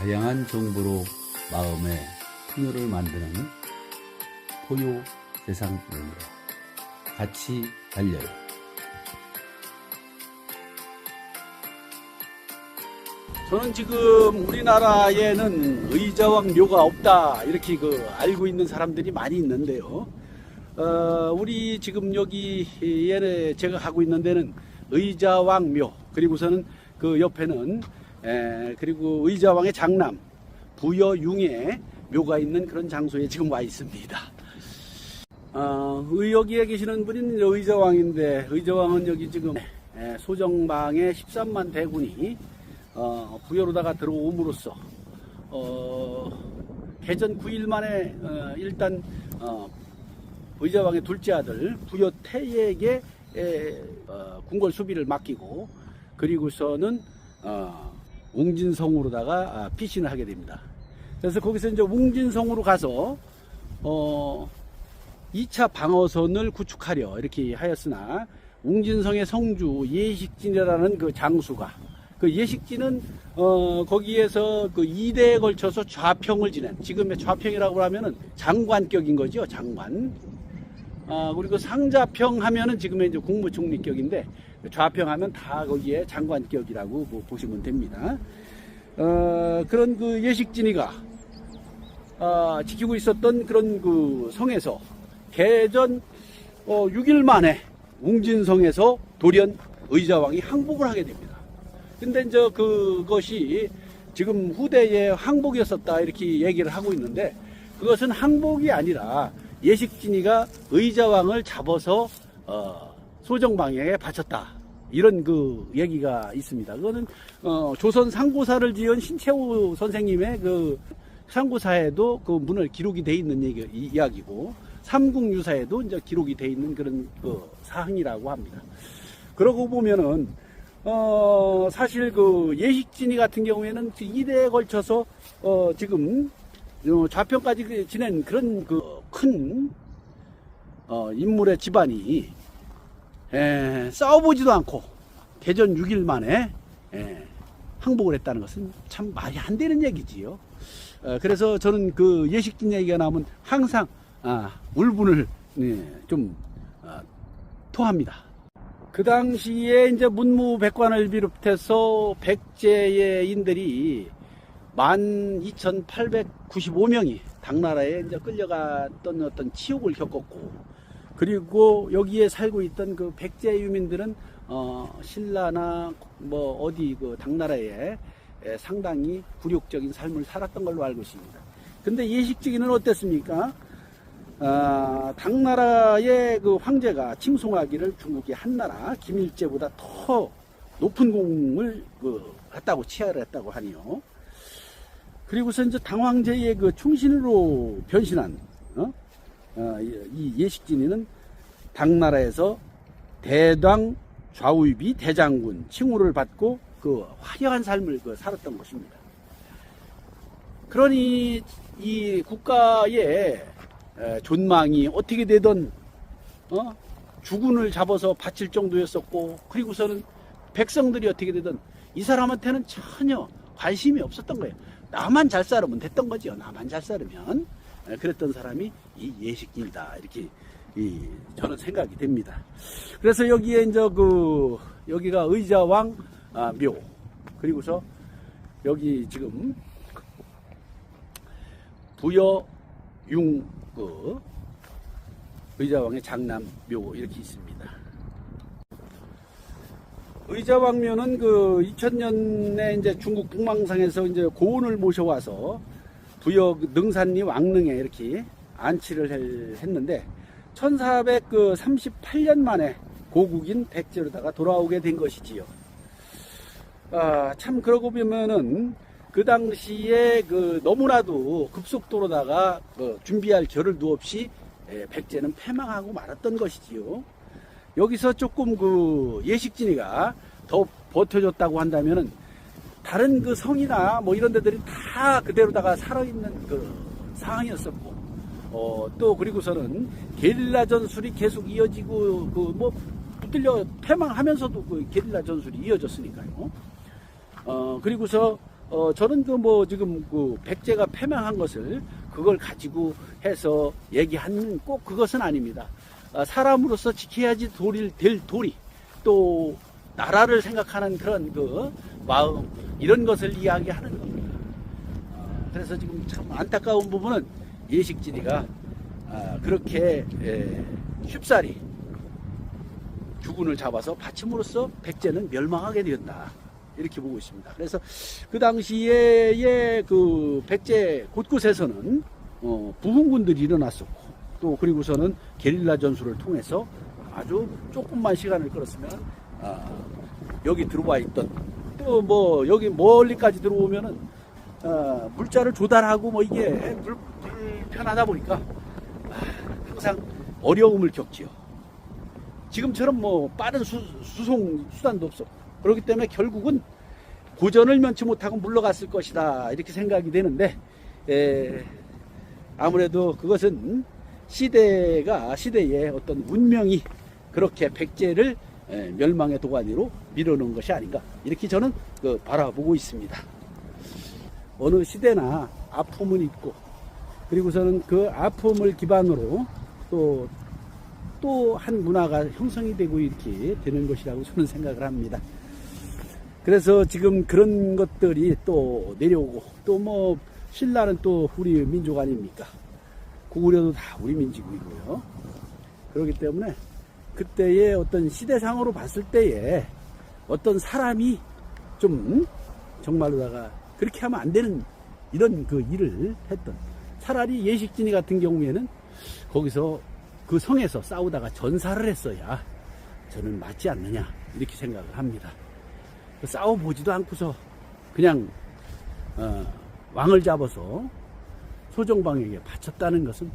다양한 정보로 마음의 풍요를 만드는 포요 세상입니다. 같이 달려요. 저는 지금 우리나라에는 의자왕 묘가 없다 이렇게 그 알고 있는 사람들이 많이 있는데요. 어, 우리 지금 여기 얘네 제가 가고 있는 데는 의자왕 묘 그리고서는 그 옆에는 에, 그리고 의자왕의 장남 부여 융의 묘가 있는 그런 장소에 지금 와 있습니다. 어, 의- 여기에 계시는 분은 의자왕인데 의자왕은 여기 지금 에, 소정방에 13만 대군이 어, 부여로다가 들어옴으로써 어, 개전 9일 만에 어, 일단 어, 의자왕의 둘째 아들 부여 태에게 에, 어, 궁궐 수비를 맡기고 그리고서는 어, 웅진성으로다가 아, 피신을 하게 됩니다. 그래서 거기서 이제 웅진성으로 가서 어, 2차 방어선을 구축하려 이렇게 하였으나 웅진성의 성주 예식진이라는 그 장수가 그 예식진은 어 거기에서 그 2대에 걸쳐서 좌평을 지낸 지금의 좌평이라고 하면은 장관격인 거죠 장관 아 그리고 상자평 하면은 지금의 이제 국무총리격인데 좌평 하면 다 거기에 장관격이라고 뭐 보시면 됩니다 어 그런 그 예식진이가 아, 지키고 있었던 그런 그 성에서 개전 어, 6일 만에 웅진성에서 돌연 의자왕이 항복을 하게 됩니다. 근데 이제 그것이 지금 후대의 항복이었었다 이렇게 얘기를 하고 있는데 그것은 항복이 아니라 예식진이가 의자왕을 잡아서 어, 소정방에 바쳤다. 이런 그 얘기가 있습니다. 그거는 어, 조선 상고사를 지은 신채호 선생님의 그 상고사에도 그 문을 기록이 돼 있는 얘기, 이- 이야기고 삼국유사에도 이제 기록이 돼 있는 그런 그 사항이라고 합니다. 그러고 보면은 어 사실 그 예식진이 같은 경우에는 2대에 걸쳐서 어 지금 어, 좌편까지 그 지낸 그런 그 큰 어, 인물의 집안이 에, 싸워보지도 않고 개전 6일 만에 에, 항복을 했다는 것은 참 말이 안 되는 얘기지요. 어, 그래서 저는 그 예식진 얘기가 나오면 항상 아, 울분을 네, 좀 아, 토합니다. 그 당시에 이제 문무백관을 비롯해서 백제의 인들이 12,895명이 당나라에 이제 끌려갔던 어떤 치욕을 겪었고 그리고 여기에 살고 있던 그 백제 유민들은 어 신라나 뭐 어디 그 당나라에 에, 상당히 굴욕적인 삶을 살았던 걸로 알고 있습니다. 근데 예식지기는 어땠습니까? 아, 당나라의 그 황제가 칭송하기를 중국의 한나라 김일제보다 더 높은 공을 그 했다고 치하를 했다고 하니요. 그리고서 이제 당황제의 그 충신으로 변신한 어? 어, 이- 이 예식진이는 당나라에서 대당 좌우비 대장군 칭호를 받고 그 화려한 삶을 그 살았던 것입니다. 그러니 이 국가의 에, 존망이 어떻게 되던 어? 주군을 잡아서 바칠 정도였었고 그리고서는 백성들이 어떻게 되든 이 사람한테는 전혀 관심이 없었던 거예요. 나만 잘 살으면 됐던 거죠. 나만 잘 살으면 에, 그랬던 사람이 이 예식진이다 이렇게 이, 저는 생각이 됩니다. 그래서 여기에 이제 그 여기가 의자왕 아, 묘 그리고서 여기 지금 부여 융 그 의자왕의 장남 묘 이렇게 있습니다. 의자왕묘는 그 2000년에 이제 중국 북망상에서 이제 고운을 모셔와서 부여 능산리 왕릉에 이렇게 안치를 할- 했는데 1438년 만에 고국인 백제로다가 돌아오게 된 것이지요. 아, 참 그러고 보면은 그 당시에 그 너무나도 급속도로다가 그 준비할 겨를도 없이 예, 백제는 패망하고 말았던 것이지요. 여기서 조금 그 예식진이가 더 버텨줬다고 한다면은 다른 그 성이나 뭐 이런 데들이 다 그대로다가 살아있는 그 상황이었었고, 어, 또 그리고서는 게릴라 전술이 계속 이어지고, 그 뭐, 붙들려 패망하면서도 그 게릴라 전술이 이어졌으니까요. 어, 그리고서 어, 저는 그 뭐 지금 그 백제가 패망한 것을 그걸 가지고 해서 얘기하는 꼭 그것은 아닙니다. 아, 사람으로서 지켜야지 도리, 될 도리 또 나라를 생각하는 그런 그 마음 이런 것을 이야기하는 겁니다. 아, 그래서 지금 참 안타까운 부분은 예식진이가 아, 그렇게 에, 쉽사리 주군을 잡아서 받침으로써 백제는 멸망하게 되었다. 이렇게 보고 있습니다. 그래서 그 당시에 그 백제 곳곳에서는 어, 부흥군들이 일어났었고 또 그리고서는 게릴라 전술을 통해서 아주 조금만 시간을 끌었으면 아, 여기 들어와 있던 또 뭐 여기 멀리까지 들어오면은 어, 물자를 조달하고 뭐 이게 불, 불편하다 보니까 아, 항상 어려움을 겪지요. 지금처럼 뭐 빠른 수, 수송 수단도 없었고 그렇기 때문에 결국은 고전을 면치 못하고 물러갔을 것이다 이렇게 생각이 되는데 에, 아무래도 그것은 시대가 시대의 어떤 운명이 그렇게 백제를 에, 멸망의 도가니로 밀어놓은 것이 아닌가 이렇게 저는 그 바라보고 있습니다. 어느 시대나 아픔은 있고 그리고서는 그 아픔을 기반으로 또 또 한 문화가 형성이 되고 이렇게 되는 것이라고 저는 생각을 합니다. 그래서 지금 그런 것들이 또 내려오고 또 뭐 신라는 또 우리 민족 아닙니까? 고구려도 다 우리 민족이고요. 그렇기 때문에 그때의 어떤 시대상으로 봤을 때에 어떤 사람이 좀 정말로다가 그렇게 하면 안 되는 이런 그 일을 했던 차라리 예식진이 같은 경우에는 거기서 그 성에서 싸우다가 전사를 했어야 저는 맞지 않느냐 이렇게 생각을 합니다. 싸워보지도 않고서 그냥 어, 왕을 잡아서 소정방에게 바쳤다는 것은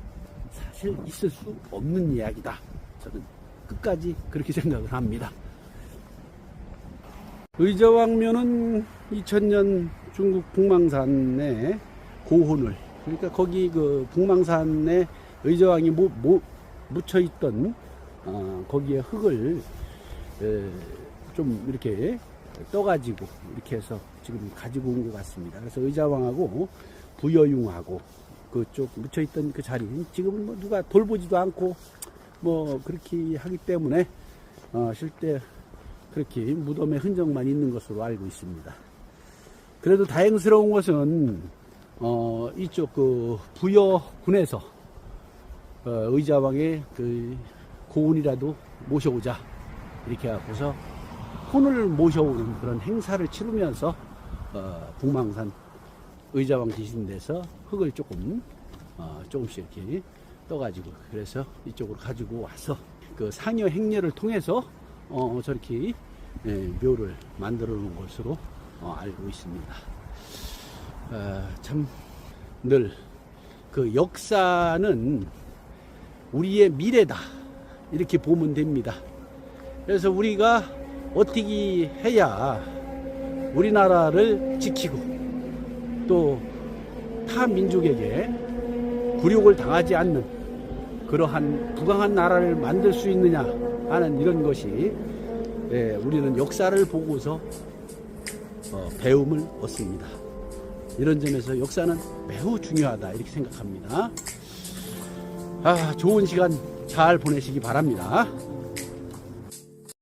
사실 있을 수 없는 이야기다. 저는 끝까지 그렇게 생각을 합니다. 의저왕묘는 2000년 중국 북망산에 고혼을 그러니까 거기 그 북망산에 의저왕이 모, 모, 묻혀 있던 어, 거기에 흙을 에, 좀 이렇게 떠가지고 이렇게 해서 지금 가지고 온 것 같습니다. 그래서 의자왕하고 부여융하고 그쪽 묻혀 있던 그 자리 지금은 뭐 누가 돌보지도 않고 뭐 그렇게 하기 때문에 어, 실제 그렇게 무덤의 흔적만 있는 것으로 알고 있습니다. 그래도 다행스러운 것은 어, 이쪽 그 부여군에서 어, 의자왕의 그 고운이라도 모셔오자 이렇게 하고서 혼을 모셔오는 그런 행사를 치르면서 어, 북망산 의자왕 지신대에서 흙을 조금 어, 조금씩 이렇게 떠가지고 그래서 이쪽으로 가지고 와서 그 상여 행렬을 통해서 어, 저렇게 예, 묘를 만들어 놓은 것으로 어, 알고 있습니다. 어, 참늘 그 역사는 우리의 미래다 이렇게 보면 됩니다. 그래서 우리가 어떻게 해야 우리나라를 지키고 또 타 민족에게 굴욕을 당하지 않는 그러한 부강한 나라를 만들 수 있느냐 하는 이런 것이 예, 우리는 역사를 보고서 어, 배움을 얻습니다. 이런 점에서 역사는 매우 중요하다 이렇게 생각합니다. 아, 좋은 시간 잘 보내시기 바랍니다.